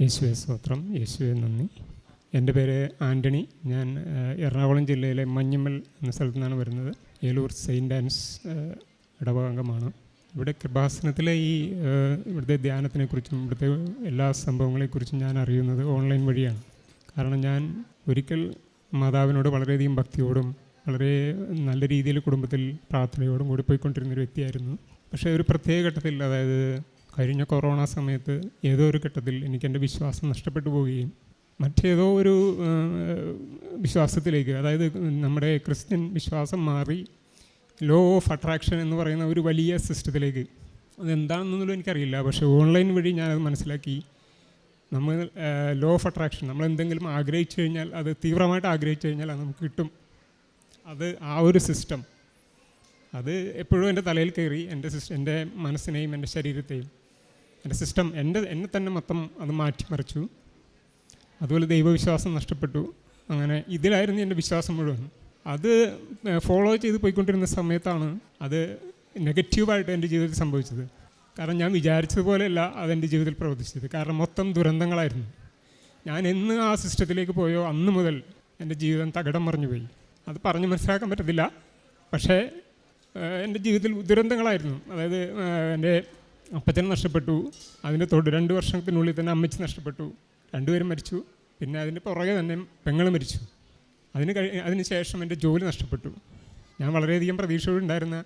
യേശുവെ സ്തോത്രം. യേശുവെ നന്ദി. എന്റെ പേര് ആന്റണി. ഞാൻ എറണാകുളം ജില്ലയിലെ മഞ്ഞമ്മൽ എന്ന സ്ഥലത്തു നിന്നാണ് വരുന്നത്. ഏലൂർ സെയിന്റ് ആൻസ് ഇടവകാംഗമാണ്. ഇവിടെ കൃപാസനത്തിലെ ഈ ഇവിടുത്തെ ധ്യാനത്തിനെക്കുറിച്ചും ഇവിടുത്തെ എല്ലാ സംഭവങ്ങളെക്കുറിച്ചും ഞാൻ അറിയുന്നത് ഓൺലൈൻ വഴിയാണ്. കാരണം ഞാൻ ഒരിക്കൽ മാതാവിനോട് വളരെയധികം ഭക്തിയോടും വളരെ നല്ല രീതിയിൽ കുടുംബത്തിൽ പ്രാർത്ഥനയോടും കൂടി പോയിക്കൊണ്ടിരുന്ന ഒരു വ്യക്തിയായിരുന്നു. പക്ഷേ ഒരു പ്രത്യേക ഘട്ടത്തിൽ അതായത് കഴിഞ്ഞ കൊറോണ സമയത്ത് ഏതോ ഒരു ഘട്ടത്തിൽ എനിക്ക് എന്റെ വിശ്വാസം നഷ്ടപ്പെട്ടു പോവുകയും മറ്റേതോ ഒരു വിശ്വാസത്തിലേക്ക് അതായത് നമ്മുടെ ക്രിസ്ത്യൻ വിശ്വാസം മാറി ലോ ഓഫ് അട്രാക്ഷൻ എന്ന് പറയുന്ന ഒരു വലിയ സിസ്റ്റത്തിലേക്ക്. അതെന്താണെന്നൊന്നും എനിക്കറിയില്ല. പക്ഷേ ഓൺലൈൻ വഴി ഞാനത് മനസ്സിലാക്കി. നമ്മൾ ലോ ഓഫ് അട്രാക്ഷൻ നമ്മൾ എന്തെങ്കിലും ആഗ്രഹിച്ചു കഴിഞ്ഞാൽ അത് തീവ്രമായിട്ട് ആഗ്രഹിച്ചു കഴിഞ്ഞാൽ അത് നമുക്ക് കിട്ടും. അത് ആ ഒരു സിസ്റ്റം. അത് എപ്പോഴും എന്റെ തലയിൽ കയറി എന്റെ സിസ്റ്റം എന്റെ മനസ്സിനെയും എന്റെ ശരീരത്തെയും. എന്റെ സിസ്റ്റം എന്റെ എന്നെ തന്നെ മൊത്തം അത് മാറ്റിമറിച്ചു. അതുപോലെ ദൈവവിശ്വാസം നഷ്ടപ്പെട്ടു. അങ്ങനെ ഇതിലായിരുന്നു എന്റെ വിശ്വാസം മുഴുവൻ. അത് ഫോളോ ചെയ്ത് പോയിക്കൊണ്ടിരുന്ന സമയത്താണ് അത് നെഗറ്റീവായിട്ട് എന്റെ ജീവിതത്തിൽ സംഭവിച്ചത്. കാരണം ഞാൻ വിചാരിച്ചതുപോലെയല്ല അതെന്റെ ജീവിതത്തിൽ പ്രവർത്തിച്ചത്. കാരണം മൊത്തം ദുരന്തങ്ങളായിരുന്നു. ഞാൻ എന്ന് ആ സിസ്റ്റത്തിലേക്ക് പോയോ അന്ന് മുതൽ എന്റെ ജീവിതം തകിടം മറിഞ്ഞു പോയി. അത് പറഞ്ഞ് മനസ്സിലാക്കാൻ പറ്റത്തില്ല. പക്ഷേ എന്റെ ജീവിതത്തിൽ ദുരന്തങ്ങളായിരുന്നു. അതായത് എന്റെ അപ്പച്ചൻ നഷ്ടപ്പെട്ടു. അതിന്റെ തൊട്ട് രണ്ട് വർഷത്തിനുള്ളിൽ തന്നെ അമ്മച്ചി നഷ്ടപ്പെട്ടു. രണ്ടുപേരും മരിച്ചു. പിന്നെ അതിന്റെ പുറകെ തന്നെ പെങ്ങൾ മരിച്ചു. അതിന് കഴി അതിന് ശേഷം എന്റെ ജോലി നഷ്ടപ്പെട്ടു. ഞാൻ വളരെയധികം പ്രതീക്ഷയോടുണ്ടായിരുന്ന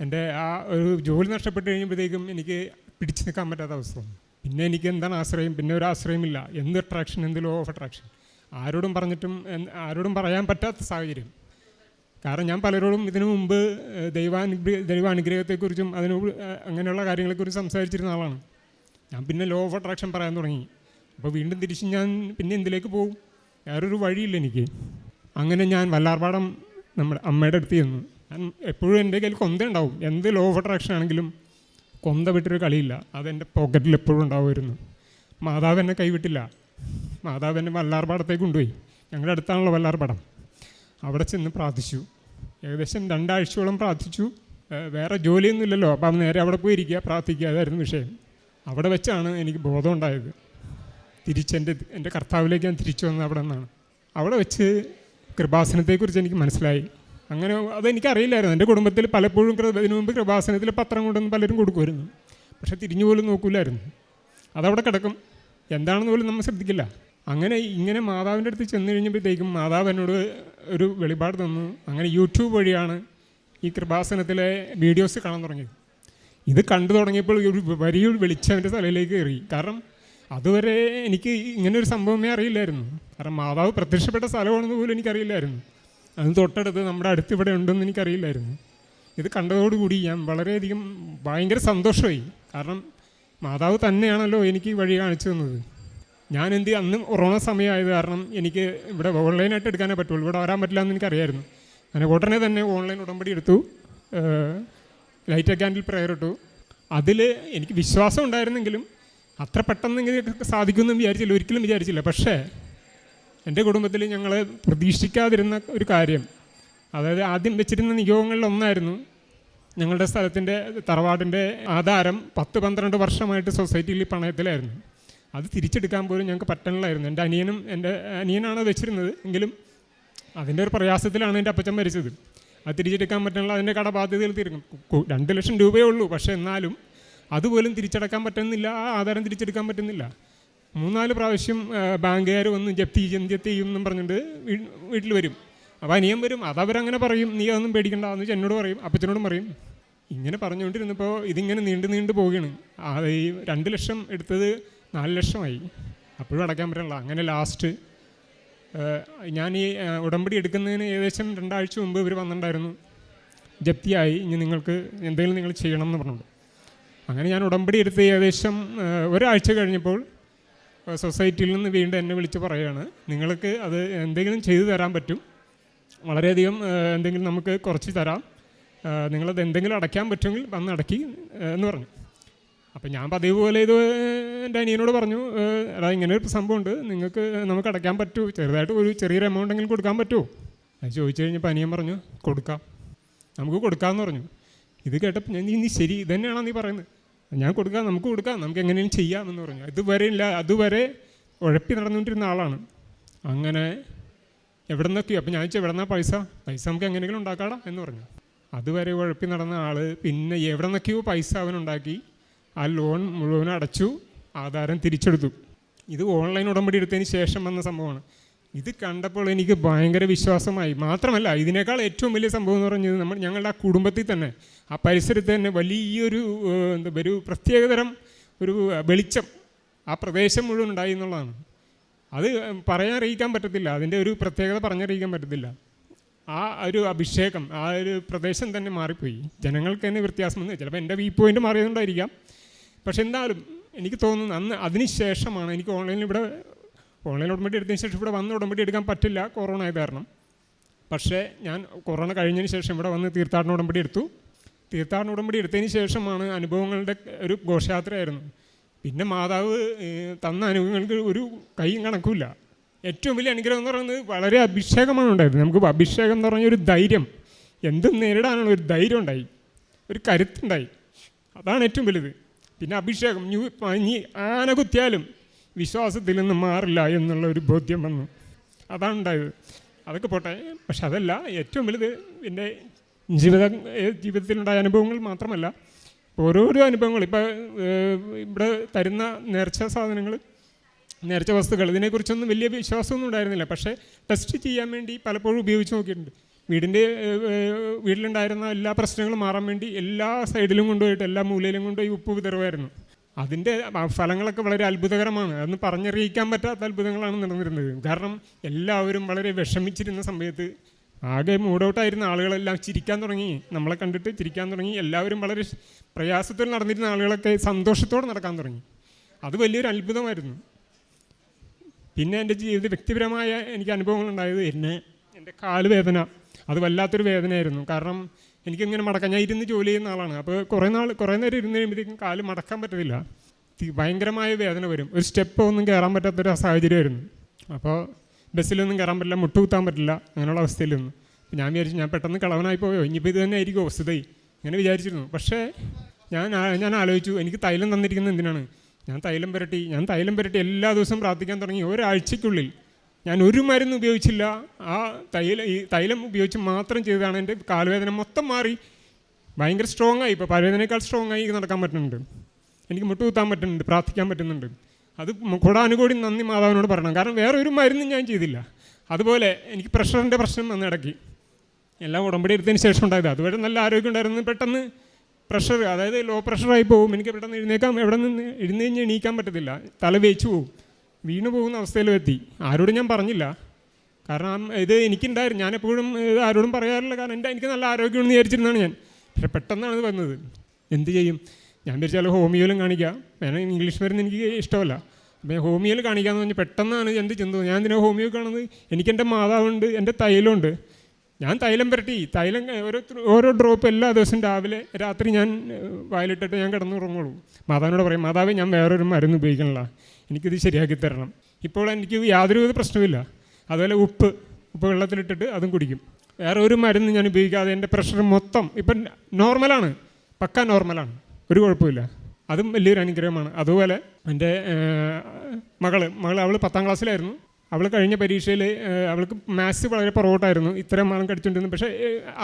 എന്റെ ആ ഒരു ജോലി നഷ്ടപ്പെട്ട് കഴിയുമ്പോഴത്തേക്കും എനിക്ക് പിടിച്ചു നിൽക്കാൻ പറ്റാത്ത അവസ്ഥ വന്നു. പിന്നെ എനിക്ക് എന്താണ് ആശ്രയം? പിന്നെ ഒരു ആശ്രയമില്ല എന്ത് അട്രാക്ഷൻ എന്ത് ലോ ഓഫ് അട്രാക്ഷൻ ആരോടും പറഞ്ഞിട്ടും ആരോടും പറയാൻ പറ്റാത്ത സാഹചര്യം. കാരണം ഞാൻ പലരോടും ഇതിനു മുമ്പ് ദൈവാനുഗ്രഹ ദൈവാനുഗ്രഹത്തെക്കുറിച്ചും അതിന് അങ്ങനെയുള്ള കാര്യങ്ങളെക്കുറിച്ച് സംസാരിച്ചിരുന്ന ആളാണ്. ഞാൻ പിന്നെ ലോ ഓഫ് അട്രാക്ഷൻ പറയാൻ തുടങ്ങി. അപ്പോൾ വീണ്ടും തിരിച്ച് ഞാൻ പിന്നെ എന്തിലേക്ക് പോകും? വേറൊരു വഴിയില്ല എനിക്ക്. അങ്ങനെ ഞാൻ വല്ലാർപാടം നമ്മുടെ അമ്മയുടെ അടുത്ത് ചെന്നു. ഞാൻ എപ്പോഴും എന്റെ കയ്യിൽ കൊന്ത ഉണ്ടാവും. എന്ത് ലോ ഓഫ് അട്രാക്ഷൻ ആണെങ്കിലും കൊന്ത വിട്ടൊരു കളിയില്ല. അതെന്റെ പോക്കറ്റിൽ എപ്പോഴും ഉണ്ടാവുമായിരുന്നു. മാതാവ് എന്നെ കൈവിട്ടില്ല. മാതാവ് എന്നെ വല്ലാർപാടത്തേക്ക് കൊണ്ടുപോയി. ഞങ്ങളുടെ അടുത്താണല്ലോ വല്ലാർപാടം. അവിടെ ചെന്ന് പ്രാർത്ഥിച്ചു. ഏകദേശം രണ്ടാഴ്ചയോളം പ്രാർത്ഥിച്ചു. വേറെ ജോലിയൊന്നുമില്ലല്ലോ. അപ്പം നേരെ അവിടെ പോയി ഇരിക്കുക പ്രാർത്ഥിക്കുക അതായിരുന്നു വിഷയം. അവിടെ വെച്ചാണ് എനിക്ക് ബോധം ഉണ്ടായത് തിരിച്ചെന്റെ എന്റെ കർത്താവിലേക്ക് ഞാൻ തിരിച്ചു വന്നത് അവിടെ നിന്നാണ്. അവിടെ വെച്ച് കൃപാസനത്തെക്കുറിച്ച് എനിക്ക് മനസ്സിലായി. അങ്ങനെ അതെനിക്കറിയില്ലായിരുന്നു. എന്റെ കുടുംബത്തിൽ പലപ്പോഴും ഇതിനു മുമ്പ് കൃപാസനത്തിൽ പത്രം കൊണ്ടുവന്ന് പലരും കൊടുക്കുമായിരുന്നു. പക്ഷെ തിരിഞ്ഞു പോലും നോക്കൂലായിരുന്നു. അതവിടെ കിടക്കും. എന്താണെന്ന് പോലും നമ്മൾ ശ്രദ്ധിക്കില്ല. അങ്ങനെ ഇങ്ങനെ മാതാവിന്റെ അടുത്ത് ചെന്ന് കഴിഞ്ഞപ്പോഴത്തേക്കും മാതാവ് എന്നോട് ഒരു വെളിപാട് തന്നു. അങ്ങനെ യൂട്യൂബ് വഴിയാണ് ഈ കൃപാസനത്തിലെ വീഡിയോസ് കാണാൻ തുടങ്ങിയത്. ഇത് കണ്ടു തുടങ്ങിയപ്പോൾ ഒരു വലിയ വെളിച്ചം എന്റെ തലയിലേക്ക് കയറി. കാരണം അതുവരെ എനിക്ക് ഇങ്ങനൊരു സംഭവമേ അറിയില്ലായിരുന്നു. കാരണം മാതാവ് പ്രത്യക്ഷപ്പെട്ട സ്ഥലമാണെന്ന് പോലും എനിക്കറിയില്ലായിരുന്നു. അതിന് തൊട്ടടുത്ത് നമ്മുടെ അടുത്ത് ഇവിടെ ഉണ്ടെന്ന് എനിക്കറിയില്ലായിരുന്നു. ഇത് കണ്ടതോടുകൂടി ഞാൻ വളരെയധികം ഭയങ്കര സന്തോഷമായി. കാരണം മാതാവ് തന്നെയാണല്ലോ എനിക്ക് വഴി കാണിച്ചു തന്നത്. ഞാൻ എന്ത്? അന്ന് കൊറോണ സമയമായത് കാരണം എനിക്ക് ഇവിടെ ഓൺലൈനായിട്ട് എടുക്കാനേ പറ്റുള്ളൂ. ഇവിടെ വരാൻ പറ്റില്ല എന്ന് എനിക്കറിയായിരുന്നു. അങ്ങനെ ഉടനെ തന്നെ ഓൺലൈൻ ഉടമ്പടി എടുത്തു. ലൈറ്റ് ക്യാൻഡിൽ പ്രെയർ ഇട്ടു. അതിൽ എനിക്ക് വിശ്വാസം ഉണ്ടായിരുന്നെങ്കിലും അത്ര പെട്ടെന്ന് ഇങ്ങനെ സാധിക്കുമെന്ന് വിചാരിച്ചില്ല. ഒരിക്കലും വിചാരിച്ചില്ല. പക്ഷേ എന്റെ കുടുംബത്തിൽ ഞങ്ങൾ പ്രതീക്ഷിക്കാതിരുന്ന ഒരു കാര്യം. അതായത് ആദ്യം വെച്ചിരുന്ന നിയോഗങ്ങളിൽ ഒന്നായിരുന്നു ഞങ്ങളുടെ സ്ഥലത്തിന്റെ തറവാടിന്റെ ആധാരം പത്ത് പന്ത്രണ്ട് വർഷമായിട്ട് സൊസൈറ്റിയിൽ പണയത്തിലായിരുന്നു. അത് തിരിച്ചെടുക്കാൻ പോലും ഞങ്ങൾക്ക് പറ്റണില്ലായിരുന്നു. എന്റെ അനിയനും എന്റെ അനിയനാണ് വെച്ചിരുന്നത്. എങ്കിലും അതിന്റെ ഒരു പ്രയാസത്തിലാണ് എന്റെ അപ്പച്ചൻ മരിച്ചത്. അത് തിരിച്ചെടുക്കാൻ പറ്റണില്ല അതിന്റെ കടബാധ്യതകൾ തീർക്കും തീർന്നു രണ്ട് ലക്ഷം രൂപയേ ഉള്ളൂ. പക്ഷേ എന്നാലും അതുപോലും തിരിച്ചടക്കാൻ പറ്റുന്നില്ല ആ ആധാരം തിരിച്ചെടുക്കാൻ പറ്റുന്നില്ല. മൂന്നാൽ പ്രാവശ്യം ബാങ്കുകാർ വന്ന് ജപ്തി ചെയ്യും ജപ്തി ചെയ്യും എന്നും പറഞ്ഞിട്ട് വീട്ടിൽ വരും. അപ്പോൾ അനിയൻ വരും. അതവരങ്ങനെ പറയും നീ അതൊന്നും പേടിക്കണ്ട എന്ന് വെച്ചാൽ എന്നോട് പറയും അപ്പച്ചനോടും പറയും. ഇങ്ങനെ പറഞ്ഞുകൊണ്ടിരുന്നപ്പോൾ ഇതിങ്ങനെ നീണ്ടു നീണ്ടു പോവുകയാണ്. ഈ രണ്ട് ലക്ഷം എടുത്തത് നാല് ലക്ഷമായി. അപ്പോഴും അടയ്ക്കാൻ പറ്റില്ല. അങ്ങനെ ലാസ്റ്റ് ഞാൻ ഈ ഉടമ്പടി എടുക്കുന്നതിന് ഏകദേശം രണ്ടാഴ്ച മുമ്പ് ഇവർ വന്നിട്ടുണ്ടായിരുന്നു. ജപ്തിയായി ഇനി നിങ്ങൾക്ക് എന്തെങ്കിലും നിങ്ങൾ ചെയ്യണം എന്ന് പറഞ്ഞുകൊണ്ട്. അങ്ങനെ ഞാൻ ഉടമ്പടി എടുത്ത് ഏകദേശം ഒരാഴ്ച കഴിഞ്ഞപ്പോൾ സൊസൈറ്റിയിൽ നിന്ന് വീണ്ടും എന്നെ വിളിച്ച് പറയുകയാണ് നിങ്ങൾക്ക് അത് എന്തെങ്കിലും ചെയ്തു തരാൻ പറ്റും. വളരെയധികം എന്തെങ്കിലും നമുക്ക് കുറച്ച് തരാം. നിങ്ങളത് എന്തെങ്കിലും അടയ്ക്കാൻ പറ്റുമെങ്കിൽ വന്ന് അടക്കി എന്ന് പറഞ്ഞു. അപ്പം ഞാൻ പതിവ് പോലെ ഇത് എന്റെ അനിയനോട് പറഞ്ഞു അതാ ഇങ്ങനെ ഒരു സംഭവമുണ്ട്. നിങ്ങൾക്ക് നമുക്ക് അടയ്ക്കാൻ പറ്റുമോ ചെറുതായിട്ട് ഒരു ചെറിയൊരു എമൗണ്ട് എങ്കിലും കൊടുക്കാൻ പറ്റുമോ അത് ചോദിച്ചു കഴിഞ്ഞപ്പോൾ അനിയൻ പറഞ്ഞു കൊടുക്കാം. നമുക്ക് കൊടുക്കാമെന്ന് പറഞ്ഞു. ഇത് കേട്ടപ്പോൾ ഞാൻ നീ ശരി ഇതന്നെയാണോ നീ പറയുന്നത്? ഞാൻ കൊടുക്കാം നമുക്ക് കൊടുക്കാം. നമുക്ക് എങ്ങനെയും ചെയ്യാമെന്ന് പറഞ്ഞു. ഇതുവരെ ഇല്ല. അതുവരെ ഉഴപ്പി നടന്നുകൊണ്ടിരുന്ന ആളാണ്. അങ്ങനെ എവിടെ നിന്നൊക്കെയോ അപ്പം ഞാൻ ചോദിച്ചു എവിടെ നിന്നാ പൈസ? പൈസ നമുക്ക് എങ്ങനെയെങ്കിലും ഉണ്ടാക്കാടാ എന്ന് പറഞ്ഞു. അതുവരെ ഉഴപ്പി നടന്ന ആൾ പിന്നെ എവിടെ നിന്നൊക്കെയോ പൈസ അവനുണ്ടാക്കി. ആ ലോൺ മുഴുവൻ അടച്ചു. ആധാരം തിരിച്ചെടുത്തു. ഇത് ഓൺലൈൻ ഉടമ്പടി എടുത്തതിന് ശേഷം വന്ന സംഭവമാണ്. ഇത് കണ്ടപ്പോൾ എനിക്ക് ഭയങ്കര വിശ്വാസമായി. മാത്രമല്ല ഇതിനേക്കാൾ ഏറ്റവും വലിയ സംഭവം എന്ന് പറഞ്ഞത് നമ്മൾ ഞങ്ങളുടെ ആ കുടുംബത്തിൽ തന്നെ ആ പരിസരത്ത് തന്നെ വലിയൊരു എന്താ ഒരു പ്രത്യേകതരം ഒരു വെളിച്ചം ആ പ്രദേശം മുഴുവൻ ഉണ്ടായി എന്നുള്ളതാണ്. അത് പറയാൻ അറിയിക്കാൻ പറ്റത്തില്ല. അതിന്റെ ഒരു പ്രത്യേകത പറഞ്ഞറിയിക്കാൻ പറ്റത്തില്ല. ആ ഒരു അഭിഷേകം ആ ഒരു പ്രദേശം തന്നെ മാറിപ്പോയി. ജനങ്ങൾക്ക് തന്നെ വ്യത്യാസം വന്നു ചിലപ്പോൾ എന്റെ വ്യൂ പോയിന്റ് മാറിയതുകൊണ്ടായിരിക്കാം. പക്ഷെ എന്തായാലും എനിക്ക് തോന്നുന്നു അന്ന് അതിനുശേഷമാണ് എനിക്ക് ഓൺലൈനിൽ ഇവിടെ ഓൺലൈൻ ഉടമ്പടി എടുത്തതിന് ശേഷം ഇവിടെ വന്ന് ഉടമ്പടി എടുക്കാൻ പറ്റില്ല കൊറോണ ആയത് കാരണം. പക്ഷേ ഞാൻ കൊറോണ കഴിഞ്ഞതിന് ശേഷം ഇവിടെ വന്ന് തീർത്ഥാടന ഉടമ്പടി എടുത്തു. തീർത്ഥാടന ഉടമ്പടി എടുത്തതിന് ശേഷമാണ് അനുഭവങ്ങളുടെ ഒരു ഘോഷയാത്രയായിരുന്നു. പിന്നെ മാതാവ് തന്ന അനുഭവങ്ങൾക്ക് ഒരു കൈയും കണക്കുമില്ല. ഏറ്റവും വലിയ അനുഗ്രഹം എന്ന് പറയുന്നത് വളരെ അഭിഷേകമാണ് ഉണ്ടായത് നമുക്ക് അഭിഷേകം എന്ന് പറഞ്ഞ ഒരു ധൈര്യം എന്തും നേരിടാനുള്ള ഒരു ധൈര്യം ഉണ്ടായി. ഒരു കരുത്തുണ്ടായി അതാണ് ഏറ്റവും വലുത്. പിന്നെ അഭിഷേകം ന്യൂ ഇനി ആന കുത്തിയാലും വിശ്വാസത്തിൽ നിന്ന് മാറില്ല എന്നുള്ള ഒരു ബോധ്യം വന്നു. അതാണ് ഉണ്ടായത്. അതൊക്കെ പോട്ടെ. പക്ഷെ അതല്ല ഏറ്റവും വലുത് എന്റെ ജീവിത ജീവിതത്തിലുണ്ടായ അനുഭവങ്ങൾ മാത്രമല്ല ഓരോരോ അനുഭവങ്ങൾ ഇപ്പോൾ ഇവിടെ തരുന്ന നേർച്ച സാധനങ്ങൾ നേർച്ച വസ്തുക്കൾ ഇതിനെക്കുറിച്ചൊന്നും വലിയ വിശ്വാസമൊന്നും ഉണ്ടായിരുന്നില്ല. പക്ഷേ ടെസ്റ്റ് ചെയ്യാൻ വേണ്ടി പലപ്പോഴും ഉപയോഗിച്ച് നോക്കിയിട്ടുണ്ട്. വീടിന്റെ വീട്ടിലുണ്ടായിരുന്ന എല്ലാ പ്രശ്നങ്ങളും മാറാൻ വേണ്ടി എല്ലാ സൈഡിലും കൊണ്ടുപോയിട്ട് എല്ലാ മൂലയിലും കൊണ്ടുപോയി ഉപ്പ് വിതറുമായിരുന്നു. അതിന്റെ ഫലങ്ങളൊക്കെ വളരെ അത്ഭുതകരമാണ്. അതൊന്ന് പറഞ്ഞറിയിക്കാൻ പറ്റാത്ത അത്ഭുതങ്ങളാണ് നടന്നിരുന്നത് കാരണം എല്ലാവരും വളരെ വിഷമിച്ചിരുന്ന സമയത്ത് ആകെ മൂഡൌട്ടായിരുന്ന ആളുകളെല്ലാം ചിരിക്കാൻ തുടങ്ങി. നമ്മളെ കണ്ടിട്ട് ചിരിക്കാൻ തുടങ്ങി. എല്ലാവരും വളരെ പ്രയാസത്തിൽ നടന്നിരുന്ന ആളുകളൊക്കെ സന്തോഷത്തോടെ നടക്കാൻ തുടങ്ങി. അത് വലിയൊരു അത്ഭുതമായിരുന്നു. പിന്നെ എന്റെ ജീവിത വ്യക്തിപരമായ എനിക്ക് അനുഭവങ്ങൾ ഉണ്ടായത് എന്നെ എന്റെ കാൽ വേദന അത് വല്ലാത്തൊരു വേദനയായിരുന്നു. കാരണം എനിക്കിങ്ങനെ മടക്കാൻ ഞാൻ ഇരുന്ന് ജോലി ചെയ്യുന്ന ആളാണ്. അപ്പോൾ കുറേ നാൾ കുറേ നേരം ഇരുന്ന് കഴിയുമ്പോഴത്തേക്കും കാൽ മടക്കാൻ പറ്റത്തില്ല. ഭയങ്കരമായ വേദന വരും. ഒരു സ്റ്റെപ്പ് ഒന്നും കയറാൻ പറ്റാത്തൊരു സാഹചര്യമായിരുന്നു. അപ്പോൾ ബസ്സിലൊന്നും കയറാൻ പറ്റില്ല മുട്ടുകുത്താൻ പറ്റില്ല അങ്ങനെയുള്ള അവസ്ഥയിൽ നിന്ന് ഞാൻ വിചാരിച്ചു ഞാൻ പെട്ടെന്ന് കളവനായി പോയോ? ഇനിയിപ്പോൾ ഇത് തന്നെ ആയിരിക്കും അവസ്ഥയായി. ഇങ്ങനെ വിചാരിച്ചിരുന്നു. പക്ഷേ ഞാൻ ഞാൻ ആലോചിച്ചു എനിക്ക് തൈലം തന്നിരിക്കുന്നത് എന്തിനാണ്? ഞാൻ തൈലം പുരട്ടി ഞാൻ തൈലം പുരട്ടി എല്ലാ ദിവസവും പ്രാർത്ഥിക്കാൻ തുടങ്ങി. ഒരാഴ്ചയ്ക്കുള്ളിൽ ഞാൻ ഒരു മരുന്ന് ഉപയോഗിച്ചില്ല. ആ തൈല ഈ തൈലം ഉപയോഗിച്ച് മാത്രം ചെയ്തതാണ് എന്റെ കാലുവേദന മൊത്തം മാറി. ഭയങ്കര സ്ട്രോങ് ആയി. ഇപ്പോൾ പലവേദനേക്കാൾ സ്ട്രോങ് ആയി നടക്കാൻ പറ്റുന്നുണ്ട്. എനിക്ക് മുട്ടുകുത്താൻ പറ്റുന്നുണ്ട് പ്രാർത്ഥിക്കാൻ പറ്റുന്നുണ്ട്. അത് കൂടാനുകൂടി നന്ദി മാതാവിനോട് പറയണം. കാരണം വേറെ ഒരു മരുന്നും ഞാൻ ചെയ്തില്ല. അതുപോലെ എനിക്ക് പ്രഷറിന്റെ പ്രശ്നം വന്ന് ഇടയ്ക്ക് എല്ലാം ഉടമ്പടി എടുത്തതിന് ശേഷം ഉണ്ടായത്. അതുവരെ നല്ല ആരോഗ്യം ഉണ്ടായിരുന്നു. പെട്ടെന്ന് പ്രഷർ അതായത് ലോ പ്രഷറായി പോകും എനിക്ക് പെട്ടെന്ന് എഴുന്നേക്കാം എവിടെ നിന്ന് എഴുന്നേഞ്ഞ് എണീക്കാൻ പറ്റത്തില്ല. തല വേച്ചു പോകും വീണു പോകുന്ന അവസ്ഥയിലും എത്തി. ആരോടും ഞാൻ പറഞ്ഞില്ല. കാരണം ഇത് എനിക്കുണ്ടായിരുന്നു. ഞാൻ എപ്പോഴും ഇത് ആരോടും പറയാറില്ല. കാരണം എന്റെ എനിക്ക് നല്ല ആരോഗ്യമെന്ന് വിചാരിച്ചിരുന്നതാണ് ഞാൻ. പക്ഷെ പെട്ടെന്നാണ് ഇത് വന്നത്. എന്ത് ചെയ്യും? ഞാൻ വിചാരിച്ചാൽ ഹോമിയോയിലും കാണിക്കാം. വേണം ഇംഗ്ലീഷ് മരുന്ന് എനിക്ക് ഇഷ്ടമല്ല. അപ്പോൾ ഞാൻ ഹോമിയോയിൽ കാണിക്കാമെന്ന് പറഞ്ഞ് പെട്ടെന്നാണ് എന്ത് ചിന്ത ഞാൻ എന്തിനാ ഹോമിയോ കാണുന്നത്? എനിക്കെന്റെ മാതാവുണ്ട് എന്റെ തൈലമുണ്ട് ഞാൻ തൈലം പുരട്ടി. തൈലം ഓരോ ഓരോ ഡ്രോപ്പ് എല്ലാ ദിവസവും രാവിലെ രാത്രി ഞാൻ വായിലിട്ടിട്ട് ഞാൻ കിടന്നുറങ്ങുള്ളൂ. മാതാവിനോട് പറയും മാതാവ് ഞാൻ വേറൊരു മരുന്ന് ഉപയോഗിക്കണില്ല. എനിക്കിത് ശരിയാക്കി തരണം. ഇപ്പോൾ എനിക്ക് യാതൊരുവിധ പ്രശ്നമില്ല അതുപോലെ ഉപ്പ് ഉപ്പ് വെള്ളത്തിലിട്ടിട്ട് അതും കുടിക്കും. വേറെ ഒരു മരുന്ന് ഞാൻ ഉപയോഗിക്കാതെ എന്റെ പ്രഷർ മൊത്തം ഇപ്പം നോർമലാണ് പക്ക നോർമലാണ് ഒരു കുഴപ്പമില്ല അതും വലിയൊരു അനുഗ്രഹമാണ്. അതുപോലെ എന്റെ മകൾ മകൾ അവൾ പത്താം ക്ലാസ്സിലായിരുന്നു അവൾ കഴിഞ്ഞ പരീക്ഷയിൽ അവൾക്ക് മാത്സ് വളരെ പുറകോട്ടായിരുന്നു ഇത്രയും മാർക്ക് അടിച്ചുകൊണ്ടിരുന്നു പക്ഷേ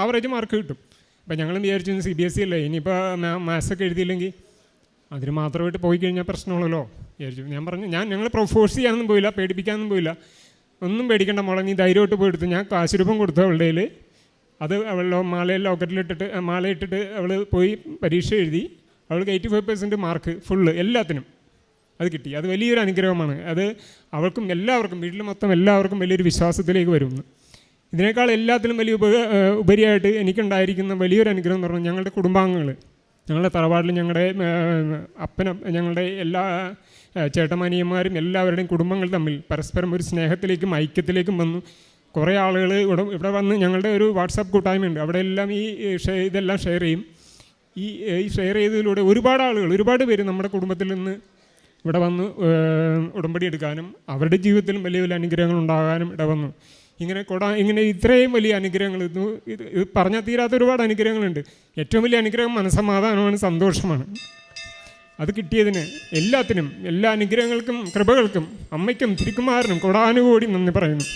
ആവറേജ് മാർക്ക് കിട്ടും. അപ്പം ഞങ്ങളും വിചാരിച്ചു സി ബി എസ് സി അല്ലേ? ഇനിയിപ്പോൾ മാത്സ് ഒക്കെ എഴുതിയില്ലെങ്കിൽ അതിന് മാത്രമായിട്ട് പോയി കഴിഞ്ഞാൽ പ്രശ്നമുള്ളല്ലോ വിചാരിച്ചു. ഞാൻ പറഞ്ഞു ഞാൻ ഞങ്ങൾ പ്രൊഫോഴ്സ് ചെയ്യാനൊന്നും പോയില്ല പേടിപ്പിക്കാനൊന്നും പോയില്ല. ഒന്നും പേടിക്കേണ്ട മോളെ നീ ധൈര്യമായിട്ട് പോയി എടുത്തു. ഞാൻ കാശ് രൂപം കൊടുത്തു അവളുടെ അത് അവളുടെ മാലയിൽ ലോക്കറ്റിലിട്ടിട്ട് മാല ഇട്ടിട്ട് അവൾ പോയി പരീക്ഷ എഴുതി. അവൾക്ക് eighty five percent mark full എല്ലാത്തിനും. അത് കിട്ടി. അത് വലിയൊരു അനുഗ്രഹമാണ്. അത് അവൾക്കും എല്ലാവർക്കും വീട്ടിൽ മൊത്തം എല്ലാവർക്കും വലിയൊരു വിശ്വാസത്തിലേക്ക് വരുന്നു. ഇതിനേക്കാൾ എല്ലാത്തിലും വലിയ ഉപ ഉപരിയായിട്ട് എനിക്കുണ്ടായിരിക്കുന്ന വലിയൊരു അനുഗ്രഹം എന്ന് പറഞ്ഞാൽ ഞങ്ങളുടെ കുടുംബാംഗങ്ങൾ. ഞങ്ങളുടെ തറവാട്ടിൽ ഞങ്ങളുടെ അപ്പനും ഞങ്ങളുടെ എല്ലാ ചേട്ടമാനിയന്മാരും എല്ലാവരുടെയും കുടുംബങ്ങൾ തമ്മിൽ പരസ്പരം ഒരു സ്നേഹത്തിലേക്കും ഐക്യത്തിലേക്കും വന്നു. കുറേ ആളുകൾ ഇവിടെ ഇവിടെ വന്ന് ഞങ്ങളുടെ ഒരു വാട്സാപ്പ് കൂട്ടായ്മയുണ്ട്. അവിടെ എല്ലാം ഈ ഇതെല്ലാം ഷെയർ ചെയ്യും. ഈ ഈ ഷെയർ ചെയ്തതിലൂടെ ഒരുപാട് ആളുകൾ ഒരുപാട് പേര് നമ്മുടെ കുടുംബത്തിൽ നിന്ന് ഇവിടെ വന്ന് ഉടമ്പടി എടുക്കാനും അവരുടെ ജീവിതത്തിലും വലിയ വലിയ അനുഗ്രഹങ്ങൾ ഉണ്ടാകാനും ഇടവന്നു ഇങ്ങനെ കൊടാ ഇങ്ങനെ ഇത്രയും വലിയ അനുഗ്രഹങ്ങൾ ഇത് ഇത് പറഞ്ഞാൽ തീരാത്ത ഒരുപാട് അനുഗ്രഹങ്ങളുണ്ട്. ഏറ്റവും വലിയ അനുഗ്രഹം മനസ്സമാധാനമാണ് സന്തോഷമാണ്. അത് കിട്ടിയതിന് എല്ലാത്തിനും എല്ലാ അനുഗ്രഹങ്ങൾക്കും കൃപകൾക്കും അമ്മയ്ക്കും തിരുക്കുമാരനും കൊടാനുകൂടി നന്ദി പറയുന്നു.